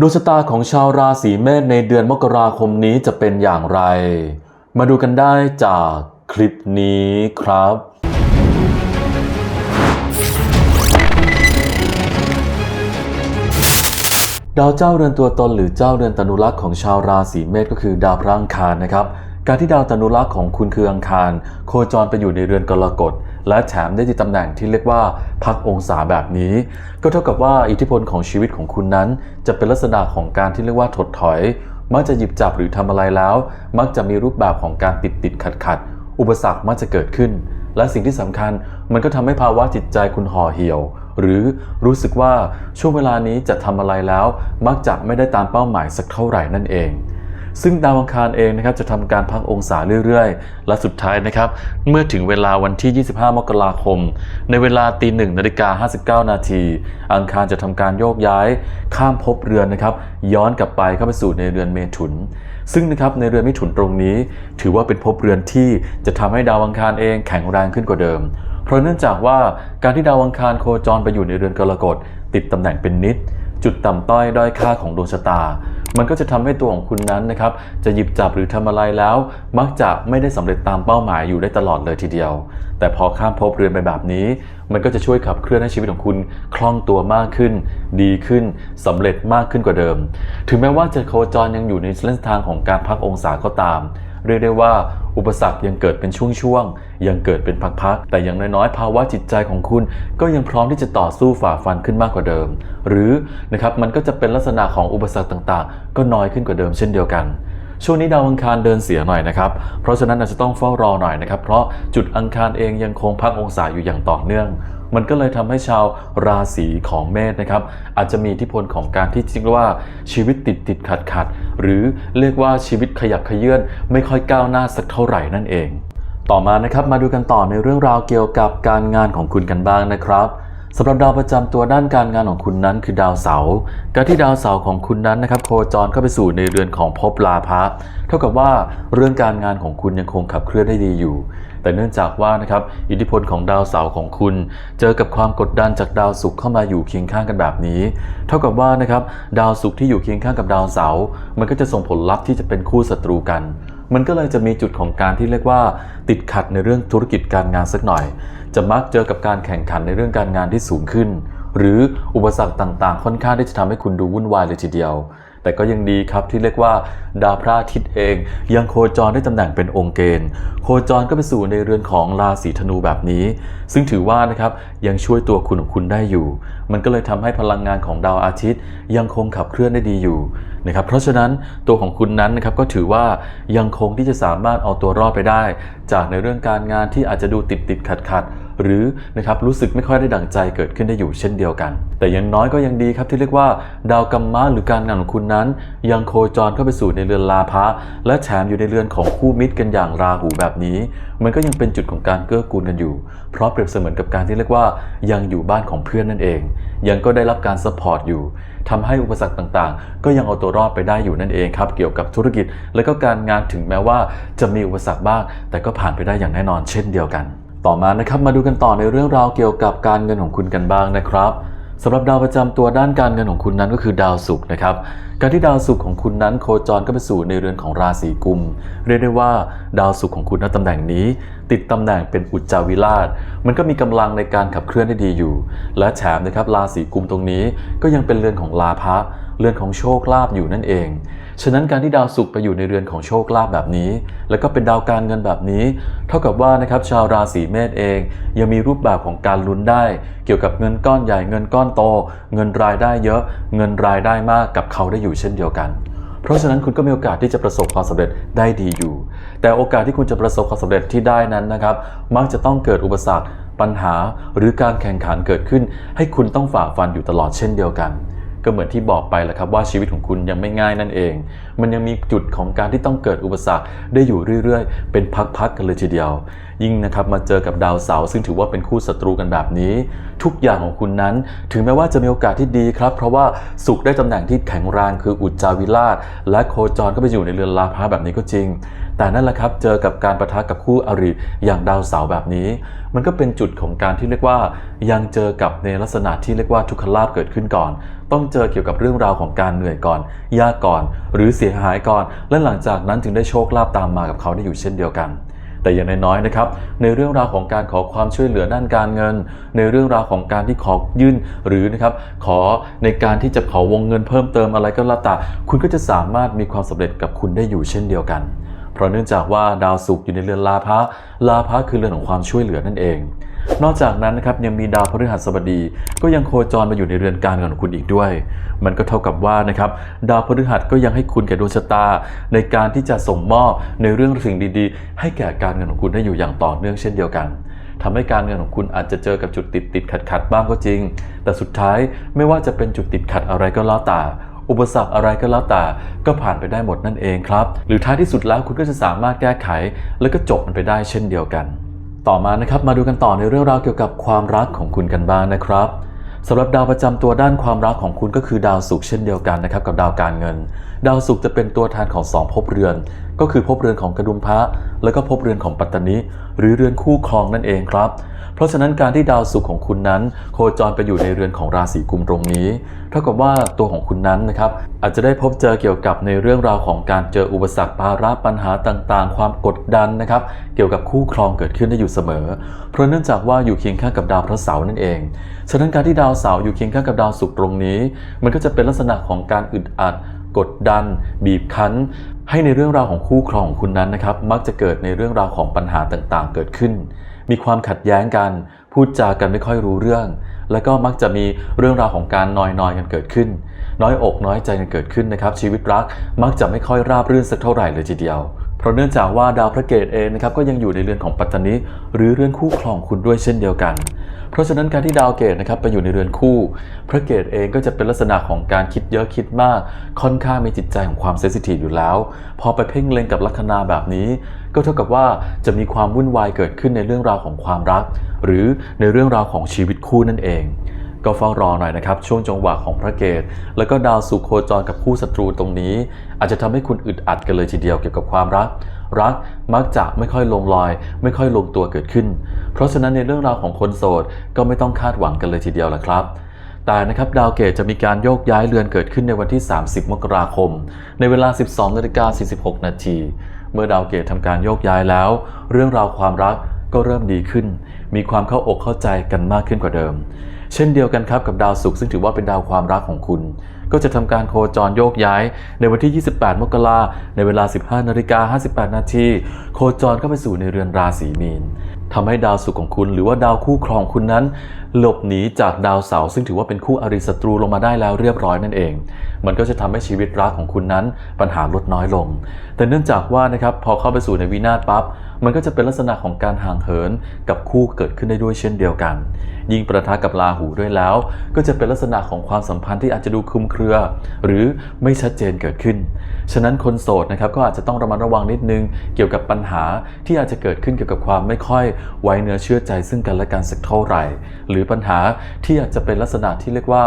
ดวงชะตาของชาวราศีเมษในเดือนมกราคมนี้จะเป็นอย่างไร มาดูกันได้จากคลิปนี้ครับ ดาวเจ้าเรือนตัวตนหรือเจ้าเรือนตนุรักษ์ของชาวราศีเมษก็คือดาวพระอังคารนะครับ การที่ดาวตนุรักษ์ของคุณคืออังคาร โคจรไปอยู่ในเรือนกรกฎ และแถมได้ที่ตำแหน่งที่เรียกว่าพักองศาแบบนี้ ก็เท่ากับว่าอิทธิพลของชีวิตของคุณนั้น จะเป็นลักษณะของการที่เรียกว่าถดถอย มักจะหยิบจับหรือทำอะไรแล้ว มักจะมีรูปแบบของการติดติดขัดขัดอุปสรรคมักจะเกิดขึ้น และสิ่งที่สำคัญมันก็ทำให้ภาวะจิตใจคุณห่อเหี่ยว หรือรู้สึกว่าช่วงเวลานี้จะทำอะไรแล้ว มักจะไม่ได้ตามเป้าหมายสักเท่าไหร่นั่นเอง ซึ่งดาวอังคารเองนะครับจะทำการพักองศาเรื่อยๆ และสุดท้ายนะครับเมื่อถึงเวลาวันที่ 25 มกราคม ในเวลาตีหนึ่งนาฬิกา59 นาที อังคารจะทำการโยกย้าย ข้ามภพเรือนนะครับ ย้อนกลับไปเข้าไปสู่ในเรือนเมถุน ซึ่งนะครับในเรือนเมถุนตรงนี้ ถือว่าเป็นภพเรือนที่จะทำให้ดาวอังคารเองแข็งแรงขึ้นกว่าเดิม เพราะเนื่องจากว่าการที่ดาวอังคารโคจรไปอยู่ในเรือนกรกฎติดตำแหน่งเป็นนิด จุดต่ำต้อยด้อยค่าของดวงชะตา มันก็จะทำให้ตัวของคุณนั้นนะครับจะหยิบจับหรือทำอะไรแล้ว มักจะไม่ได้สำเร็จตามเป้าหมายอยู่ได้ตลอดเลยทีเดียว แต่พอข้ามภพเรือนไปแบบนี้ มันก็จะช่วยขับเคลื่อนให้ชีวิตของคุณคล่องตัวมากขึ้น ดีขึ้นสำเร็จมากขึ้นกว่าเดิม ถึงแม้ว่าจะโคจรยังอยู่ในเส้นทางของการพักองศาก็ตาม เรียกได้ว่า อุปสรรคยังเกิดเป็นช่วงๆ ยังเกิดเป็นพักๆ แต่อย่างน้อยๆ ภาวะจิตใจของคุณ ก็ยังพร้อมที่จะต่อสู้ฝ่าฟันขึ้นมากกว่าเดิม หรือนะครับมันก็จะเป็นลักษณะของอุปสรรคต่างๆ ก็น้อยขึ้นกว่าเดิมเช่นเดียวกันช่วงนี้ดาวอังคารเดินเสียหน่อยนะครับ เพราะฉะนั้นอาจจะต้องเฝ้ารอหน่อยนะครับ เพราะจุดอังคารเองยังคงพักองศาอยู่อย่างต่อเนื่อง มันก็เลยทำให้ชาวราศีของเมษนะครับ อาจจะมีอิทธิพลของการที่จริงว่าชีวิตติดติดขัดขัดหรือเรียกว่าชีวิตขยับขยื่นไม่ค่อยก้าวหน้าสักเท่าไหร่นั่นเอง ต่อมานะครับมาดูกันต่อในเรื่องราวเกี่ยวกับการงานของคุณกันบ้างนะครับสำหรับดาวประจำตัวด้านการงานของคุณนั้นคือดาวเสาร์การที่ดาวเสาร์ของคุณนั้นนะครับโคจรเข้าไปสู่ในเรือนของภพลาภะเท่ากับว่าเรื่องการงานของคุณยังคงขับเคลื่อนได้ดีอยู่ แต่เนื่องจากว่านะครับอิทธิพลของดาวเสาร์ของคุณ เจอกับความกดดันจากดาวศุกร์เข้ามาอยู่เคียงข้างกันแบบนี้ เท่ากับว่านะครับดาวศุกร์ที่อยู่เคียงข้างกับดาวเสาร์มันก็จะส่งผลลัพธ์ที่จะเป็นคู่ศัตรูกันมันก็เลยจะมีจุดของการที่เรียกว่า ติดขัดในเรื่องธุรกิจการงานสักหน่อย จะมักเจอกับการแข่งขันในเรื่องการงานที่สูงขึ้น หรืออุปสรรคต่างๆ ค่อนข้างที่จะทำให้คุณดูวุ่นวายเลยทีเดียว แต่ก็ยังดีครับที่เรียกว่า ดาวพระอาทิตย์เอง ยังโคจรได้ตำแหน่งเป็นองค์เกณฑ์ โคจรก็ไปสู่ในเรือนของราศีธนูแบบนี้ ซึ่งถือว่านะครับยังช่วยตัวคุณของคุณได้อยู่ มันก็เลยทำให้พลังงานของดาวอาทิตย์ ยังคงขับเคลื่อนได้ดีอยู่นะครับเพราะฉะนั้นตัวของคุณนั้นนะครับก็ถือว่ายังคงที่จะสามารถเอาตัวรอดไปได้ จากในเรื่องการงานที่อาจจะดูติดติดขัดขัดหรือนะครับรู้สึกไม่ค่อยได้ดั่งใจเกิดขึ้นได้อยู่เช่นเดียวกัน แต่ยังน้อยก็ยังดีครับที่เรียกว่า ดาวกัมมะหรือการงานของคุณนั้น ยังโคจรเข้าไปสู่ในเรือนลาภะและแถมอยู่ในเรือนของคู่มิตรกันอย่างราหูแบบนี้ มันก็ยังเป็นจุดของการเกื้อกูลกันอยู่ เพราะเปรียบเสมือนกับการที่เรียกว่า ยังอยู่บ้านของเพื่อนนั่นเอง ยังก็ได้รับการสปอร์ตอยู่ทำให้อุปสรรคต่างๆ ก็ยังเอาตัวรอดไปได้อยู่นั่นเองครับ เกี่ยวกับธุรกิจ และก็การงานถึงแม้ว่าจะมีอุปสรรคบ้าง แต่ก็ผ่านไปได้อย่างแน่นอนเช่นเดียวกัน ต่อมานะครับมาดูกันต่อในเรื่องราวเกี่ยวกับการเงินของคุณกันบ้างนะครับสำหรับดาวประจำตัวด้านการเงินของคุณนั้นก็คือดาวศุกร์นะครับ การที่ดาวศุกร์ของคุณนั้นโคจรก็ไปสู่ในเรือนของราศีกุม เรียกได้ว่าดาวศุกร์ของคุณณตำแหน่งนี้ ติดตำแหน่งเป็นอุจจาวิราช มันก็มีกำลังในการขับเคลื่อนได้ดีอยู่ และแถมนะครับราศีกุมตรงนี้ก็ยังเป็นเรือนของลาภะเรือนของโชคลาภอยู่นั่นเอง ฉะนั้นการที่ดาวศุกร์ไปอยู่ในเรือนของโชคลาภแบบนี้ แล้วก็เป็นดาวการเงินแบบนี้ เท่ากับว่านะครับชาวราศีเมษเอง ยังมีรูปแบบของการลุ้นได้ เกี่ยวกับเงินก้อนใหญ่เงินก้อนโต เงินรายได้เยอะ เงินรายได้มากกับเขาได้อยู่เช่นเดียวกัน เพราะฉะนั้นคุณก็มีโอกาสที่จะประสบความสำเร็จได้ดีอยู่ แต่โอกาสที่คุณจะประสบความสำเร็จที่ได้นั้นนะครับ มักจะต้องเกิดอุปสรรคปัญหาหรือการแข่งขันเกิดขึ้น ให้คุณต้องฝ่าฟันอยู่ตลอดเช่นเดียวกัน ก็เหมือนที่บอกไปแหละครับว่าชีวิตของคุณยังไม่ง่ายนั่นเอง มันยังมีจุดของการที่ต้องเกิดอุปสรรคได้อยู่เรื่อยๆ เป็นพักๆกันเลยทีเดียว ยิ่งนะครับมาเจอกับดาวเสาร์ซึ่งถือว่าเป็นคู่ศัตรูกันแบบนี้ ทุกอย่างของคุณนั้น ถึงแม้ว่าจะมีโอกาสที่ดีครับ เพราะว่าสุขได้ตำแหน่งที่แข็งแรงคืออุจจาวิราช และโคจรก็ไปอยู่ในเรือนลาภะแบบนี้ก็จริง แต่นั่นแหละครับเจอกับการประทะกับคู่อริอย่างดาวเสาร์แบบนี้ มันก็เป็นจุดของการที่เรียกว่า ยังเจอกับในลักษณะที่เรียกว่าทุกขลาภเกิดขึ้นก่อน ต้องเจอเกี่ยวกับเรื่องราวของการเหนื่อยก่อน ยากก่อน หรือเสียหายก่อน และหลังจากนั้นถึงได้โชคลาภตามมากับเขาได้อยู่เช่นเดียวกัน แต่อย่างน้อยๆนะครับ ในเรื่องราวของการขอความช่วยเหลือด้านการเงิน ในเรื่องราวของการที่ขอยื่นหรือนะครับขอในการที่จะขอวงเงินเพิ่มเติมอะไรก็แล้วแต่คุณก็จะสามารถมีความสำเร็จกับคุณได้อยู่เช่นเดียวกันเพราะเนื่องจากว่าดาวศุกร์อยู่ในเรือนลาภะลาภะคือเรือนของความช่วยเหลือนั่นเอง นอกจากนั้นนะครับยังมีดาวพฤหัสบดี ก็ยังโคจรมาอยู่ในเรือนการเงินของคุณอีกด้วย มันก็เท่ากับว่านะครับดาวพฤหัสก็ยังให้คุณแก่ดวงชะตา ในการที่จะส่งมอบในเรื่องสิ่งดีๆ ให้แก่การเงินของคุณได้อยู่อย่างต่อเนื่องเช่นเดียวกันทำให้การเงินของคุณอาจจะเจอกับจุดติดติดขัดขัดบ้างก็จริง แต่สุดท้ายไม่ว่าจะเป็นจุดติดขัดอะไรก็แล้วแต่อุปสรรคอะไรก็แล้วแต่ก็ผ่านไปได้หมดนั่นเองครับ หรือท้ายที่สุดแล้วคุณก็จะสามารถแก้ไข แล้วก็จบมันไปได้เช่นเดียวกัน ต่อมานะครับมาดูกันต่อในเรื่องราวเกี่ยวกับความรักของคุณกันบ้างนะครับสำหรับดาวประจำตัวด้านความรักของคุณก็คือดาวศุกร์เช่นเดียวกันนะครับกับดาวการเงิน ดาวศุกร์จะเป็นตัวแทนของสองภพเรือน ก็คือภพเรือนของกระดุมพระ แล้วก็ภพเรือนของปัตตานีหรือเรือนคู่ครองนั่นเองครับ เพราะฉะนั้นการที่ดาวศุกร์ของคุณนั้น โคจรไปอยู่ในเรือนของราศีกุมตรงนี้ เท่ากับว่าตัวของคุณนั้นนะครับอาจจะได้พบเจอเกี่ยวกับในเรื่องราวของการเจออุปสรรคภาระปัญหาต่างๆ ความกดดันนะครับเกี่ยวกับคู่ครองเกิดขึ้นได้อยู่เสมอ เพราะเนื่องจากว่าอยู่เคียงข้างกับดาวพระเสาร์นั่นเองฉะนั้นการที่ดาวเสาร์อยู่เคียงข้างกับดาวศุกร์ตรงนี้ มันก็จะเป็นลักษณะของการอึดอัดกดดัน บีบคั้น ให้ในเรื่องราวของคู่ครองของคุณนั้นนะครับ มักจะเกิดในเรื่องราวของปัญหาต่างๆ เกิดขึ้น มีความขัดแย้งกัน พูดจากันไม่ค่อยรู้เรื่อง แล้วก็มักจะมีเรื่องราวของการนอยนอยกันเกิดขึ้น น้อยอกน้อยใจกันเกิดขึ้นนะครับ ชีวิตรักมักจะไม่ค่อยราบรื่นสักเท่าไหร่เลยทีเดียว เพราะเนื่องจากว่าดาวพระเกตเองนะครับก็ยังอยู่ในเรือนของปัตตานีหรือเรือนคู่ครองคุณด้วยเช่นเดียวกัน เพราะฉะนั้นการที่ดาวเกตนะครับไปอยู่ในเรือนคู่ พระเกตเองก็จะเป็นลักษณะของการคิดเยอะคิดมาก ค่อนข้างมีจิตใจของความเซนซิทีฟอยู่แล้ว พอไปเพ่งเล็งกับลัคนาแบบนี้ ก็เท่ากับว่าจะมีความวุ่นวายเกิดขึ้นในเรื่องราวของความรัก หรือในเรื่องราวของชีวิตคู่นั่นเองก็เฝ้ารอหน่อยนะครับ ช่วงจังหวะของพระเกตแล้วก็ดาวสุโคจรกับคู่ศัตรูตรงนี้ อาจจะทำให้คุณอึดอัดกันเลยทีเดียวเกี่ยวกับความรัก รักมักจะไม่ค่อยลงรอย ไม่ค่อยลงตัวเกิดขึ้น เพราะฉะนั้นในเรื่องราวของคนโสดก็ไม่ต้องคาดหวังกันเลยทีเดียวละครับแต่นะครับดาวเกตจะมีการโยกย้ายเรือนเกิดขึ้นในวันที่ 30 มกราคม ในเวลา 12นาฬิกา46 นาทีเมื่อดาวเกตทำการโยกย้ายแล้ว เรื่องราวความรักก็เริ่มดีขึ้น มีความเข้าอกเข้าใจกันมากขึ้นกว่าเดิม เช่นเดียวกันครับกับดาวศุกร์ซึ่งถือว่าเป็นดาวความรักของคุณ ก็จะทำการโคจรโยกย้าย ในวันที่ 28 มกราในเวลา 15นาฬิกา58 นาทีโคจรเข้าไปสู่ในเรือนราศีมีนทำให้ดาวศุกร์ของคุณหรือว่าดาวคู่ครองคุณนั้น หลบหนีจากดาวเสาร์ซึ่งถือว่าเป็นคู่อริศัตรูลงมาได้แล้วเรียบร้อยนั่นเอง มันก็จะทำให้ชีวิตรักของคุณนั้นปัญหาลดน้อยลง แต่เนื่องจากว่านะครับพอเข้าไปสู่ในวินาศปั๊บ มันก็จะเป็นลักษณะของการห่างเหินกับคู่เกิดขึ้นได้ด้วยเช่นเดียวกัน ยิ่งประทะกับราหูด้วยแล้ว ก็จะเป็นลักษณะของความสัมพันธ์ที่อาจจะดูคลุมเครือ หรือไม่ชัดเจนเกิดขึ้น ฉะนั้นคนโสดนะครับก็อาจจะต้องระมัดระวังนิดนึงเกี่ยวกับปัญหาที่อาจจะเกิดขึ้นเกี่ยวกับความไม่ค่อย ไว้เนื้อเชื่อใจซึ่งกันและกันสักเท่าไหร่ หรือปัญหาที่อาจจะเป็นลักษณะที่เรียกว่า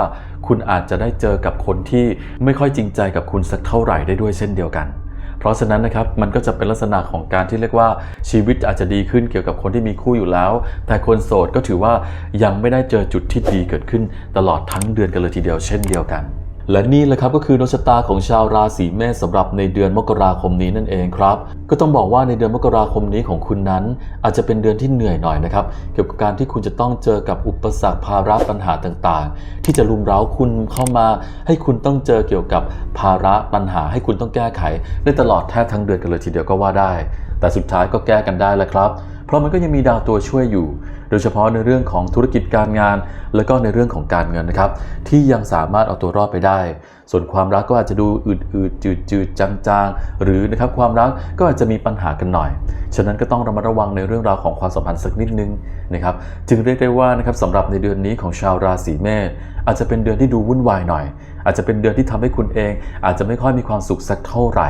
คุณอาจจะได้เจอกับคนที่ไม่ค่อยจริงใจกับคุณสักเท่าไหร่ได้ด้วยเช่นเดียวกัน เพราะฉะนั้นนะครับมันก็จะเป็นลักษณะของการที่เรียกว่าชีวิตอาจจะดีขึ้นเกี่ยวกับคนที่มีคู่อยู่แล้ว แต่คนโสดก็ถือว่ายังไม่ได้เจอจุดที่ดีเกิดขึ้นตลอดทั้งเดือนกันเลยทีเดียวเช่นเดียวกัน และนี่แหละครับก็คือดวงชะตาของชาวราศีเมษสำหรับในเดือนมกราคมนี้นั่นเองครับ ก็ต้องบอกว่าในเดือนมกราคมนี้ของคุณนั้น อาจจะเป็นเดือนที่เหนื่อยหน่อยนะครับเกี่ยวกับการที่คุณจะต้องเจอกับอุปสรรคภาระปัญหาต่างๆ ที่จะรุมเร้าคุณเข้ามา ให้คุณต้องเจอเกี่ยวกับภาระปัญหา ให้คุณต้องแก้ไขได้ตลอดแทบทั้งเดือนกันเลยทีเดียวก็ว่าได้ แต่สุดท้ายก็แก้กันได้แหละครับ เพราะมันก็ยังมีดาวตัวช่วยอยู่ โดยเฉพาะในเรื่องของธุรกิจการงาน และก็ในเรื่องของการเงินนะครับ ที่ยังสามารถเอาตัวรอดไปได้ ส่วนความรักก็อาจจะดูอืดๆจืดๆจางๆ หรือนะครับความรักก็อาจจะมีปัญหากันหน่อย ฉะนั้นก็ต้องระมัดระวังในเรื่องราวของความสัมพันธ์สักนิดนึงนะครับ จึงเรียกได้ว่านะครับสำหรับในเดือนนี้ของชาวราศีเมษอาจจะเป็นเดือนที่ดูวุ่นวายหน่อย อาจจะเป็นเดือนที่ทำให้คุณเอง อาจจะไม่ค่อยมีความสุขสักเท่าไหร่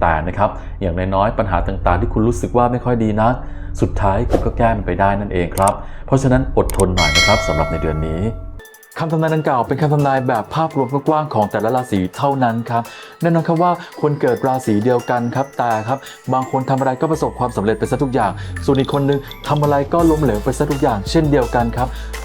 แต่นะครับ อย่างน้อยๆปัญหาต่างๆ ที่คุณรู้สึกว่าไม่ค่อยดีนักสุดท้ายคุณก็แก้มันไปได้นั่นเองครับ เพราะฉะนั้นอดทนหน่อยนะครับสำหรับในเดือนนี้คำทำนายดังกล่าวเป็นคำทำนายแบบภาพรวมกว้างๆของแต่ละราศีเท่านั้นครับแน่นอนครับว่าคนเกิดราศีเดียวกันครับแต่ครับบางคนทำอะไรก็ประสบความสำเร็จไปซะทุกอย่าง ส่วนอีกคนนึงทำอะไรก็ล้มเหลวไปซะทุกอย่าง เช่นเดียวกันครับ